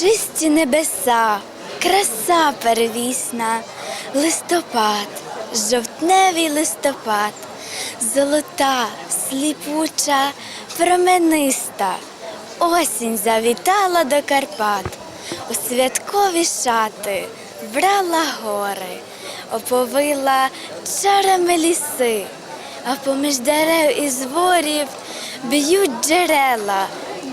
чисті небеса, краса первісна, листопад, жовтневий листопад, золота, сліпуча, промениста. Осінь завітала до Карпат, у святкові шати брала гори, оповила чарами ліси, а поміж дерев і зворів б'ють джерела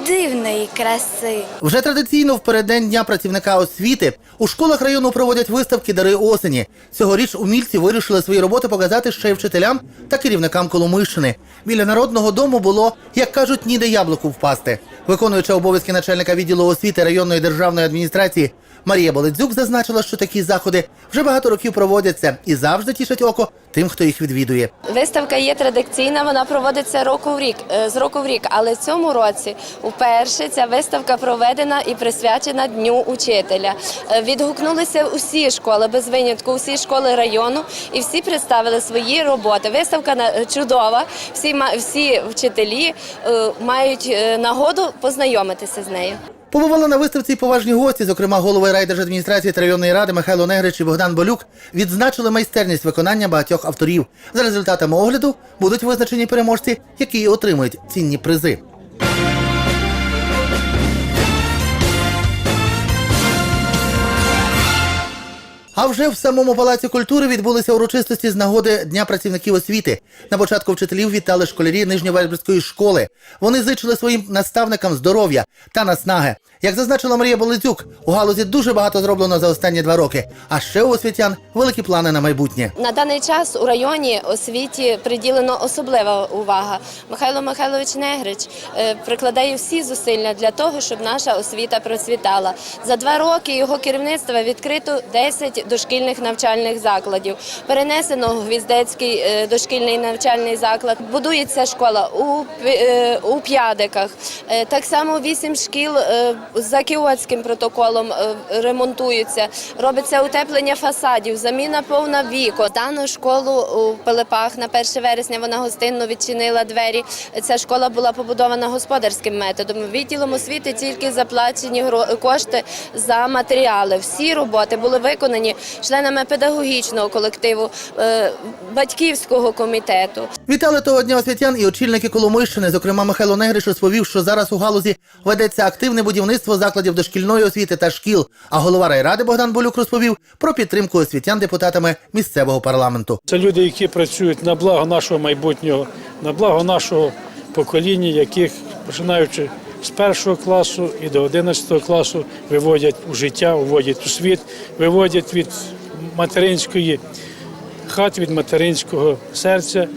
дивної краси. Вже традиційно в переддень Дня працівника освіти у школах району проводять виставки Дари осені. Цьогоріч умільці вирішили свої роботи показати ще й вчителям та керівникам Коломийщини. Біля народного дому було, як кажуть, ніде яблуку впасти. Виконуюча обов'язки начальника відділу освіти районної державної адміністрації Марія Боледзюк зазначила, що такі заходи вже багато років проводяться і завжди тішать око тим, хто їх відвідує. Виставка є традиційна, вона проводиться року в рік е, з року в рік. Але в цьому році вперше ця виставка проведена і присвячена Дню учителя. Е, Відгукнулися усі школи без винятку, усі школи району, і всі представили свої роботи. Виставка чудова. Всі всі вчителі е, мають е, нагоду познайомитися з нею. Побували на виставці поважні гості, зокрема голови райдержадміністрації та районної ради Михайло Негрич і Богдан Болюк, відзначили майстерність виконання багатьох авторів. За результатами огляду будуть визначені переможці, які отримають цінні призи. А вже в самому палаці культури відбулися урочистості з нагоди Дня працівників освіти. На початку вчителів вітали школярі Нижньовельберської школи. Вони зичили своїм наставникам здоров'я та наснаги. Як зазначила Марія Болезюк, у галузі дуже багато зроблено за останні два роки. А ще у освітян великі плани на майбутнє. На даний час у районі освіті приділено особлива увага. Михайло Михайлович Негрич е, прикладає всі зусилля для того, щоб наша освіта процвітала. За два роки його керівництва відкрито 10 дошкільних навчальних закладів. Перенесено Гвіздецький е, дошкільний навчальний заклад. Будується школа у, е, у П'ядиках. Е, Так само вісім шкіл за кіотським протоколом ремонтуються. Робиться утеплення фасадів, заміна повна віко. Дану школу у Пилипах на 1 вересня вона гостинно відчинила двері. Ця школа була побудована господарським методом. Відділом освіти тільки заплачені кошти за матеріали. Всі роботи були виконані членами педагогічного колективу, е, батьківського комітету. Вітали того дня освітян і очільники Коломийщини. Зокрема, Михайло Негриш розповів, що зараз у галузі ведеться активне будівництво закладів дошкільної освіти та шкіл. А голова райради Богдан Болюк розповів про підтримку освітян депутатами місцевого парламенту. Це люди, які працюють на благо нашого майбутнього, на благо нашого покоління, яких починаючи з першого класу і до 11 класу виводять у життя, виводять у світ, виводять від материнської хати, від материнського серця.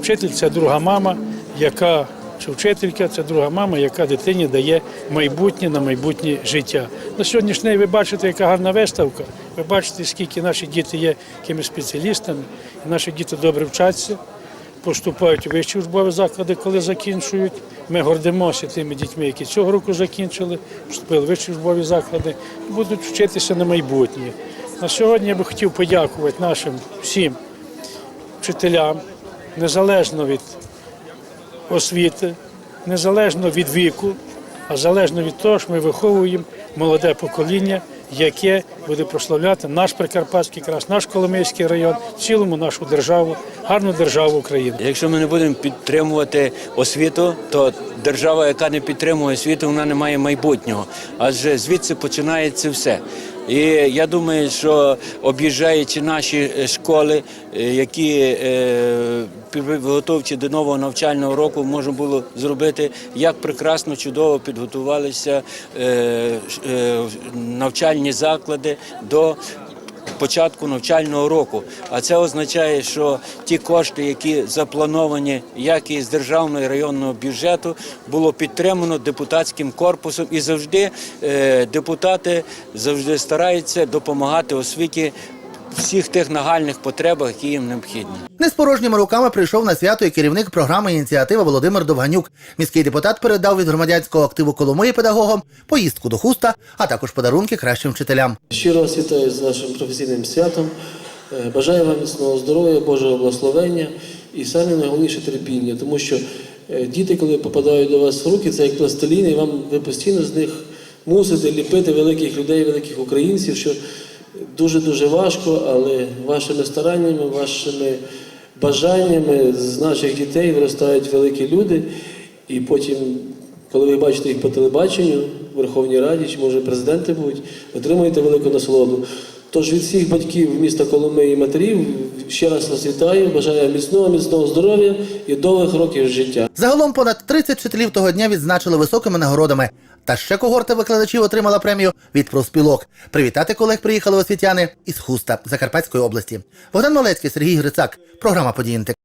Вчитель це друга мама, яка чи вчителька це друга мама, яка дитині дає майбутнє на майбутнє життя. На сьогоднішній день ви бачите, яка гарна виставка. Ви бачите, скільки наші діти є якими спеціалістами, наші діти добре вчаться, поступають у вищі учбові заклади, коли закінчують. Ми гордимося тими дітьми, які цього року закінчили, вступили в вищі учбові заклади, будуть вчитися на майбутнє. На сьогодні я би хотів подякувати нашим всім вчителям, незалежно від освіти, незалежно від віку, а залежно від того, що ми виховуємо молоде покоління, яке буде прославляти наш Прикарпатський крас, наш Коломийський район, в цілому нашу державу, гарну державу України. Якщо ми не будемо підтримувати освіту, то держава, яка не підтримує освіту, вона не має майбутнього. Адже звідси починається все. І я думаю, що об'їжджаючи наші е, школи, е, які е, підготовчі до нового навчального року, можна було зробити, як прекрасно, чудово підготувалися навчальні заклади до початку навчального року. А це означає, що ті кошти, які заплановані, як і з державного і районного бюджету, було підтримано депутатським корпусом, і завжди е, депутати завжди стараються допомагати освіті всіх тих нагальних потребах, які їм необхідні. Не з порожніми руками прийшов на свято і керівник програми ініціатива Володимир Довганюк. Міський депутат передав від громадянського активу Коломиї педагогам поїздку до хуста, а також подарунки кращим вчителям. Щиро вас вітаю з вашим професійним святом. Е, Бажаю вам міцного здоров'я, Божого благословення і саме найголовніше терпіння, тому що е, діти, коли попадають до вас в руки, це як пластилін, і вам ви постійно з них мусите ліпити великих людей, великих українців, що дуже-дуже важко, але вашими стараннями, вашими бажаннями з наших дітей виростають великі люди. І потім, коли ви бачите їх по телебаченню, в Верховній Раді, чи може президенти будуть, отримуєте велику насолоду. Тож від всіх батьків міста Коломиї і матерів ще раз вас вітаю, бажаю міцного, міцного здоров'я і довгих років життя. Загалом понад 30 вчителів того дня відзначили високими нагородами. Та ще когорта викладачів отримала премію від профспілок. Привітати колег приїхали освітяни із Хуста Закарпатської області. Богдан Малецький, Сергій Грицак. Програма «Події НТК».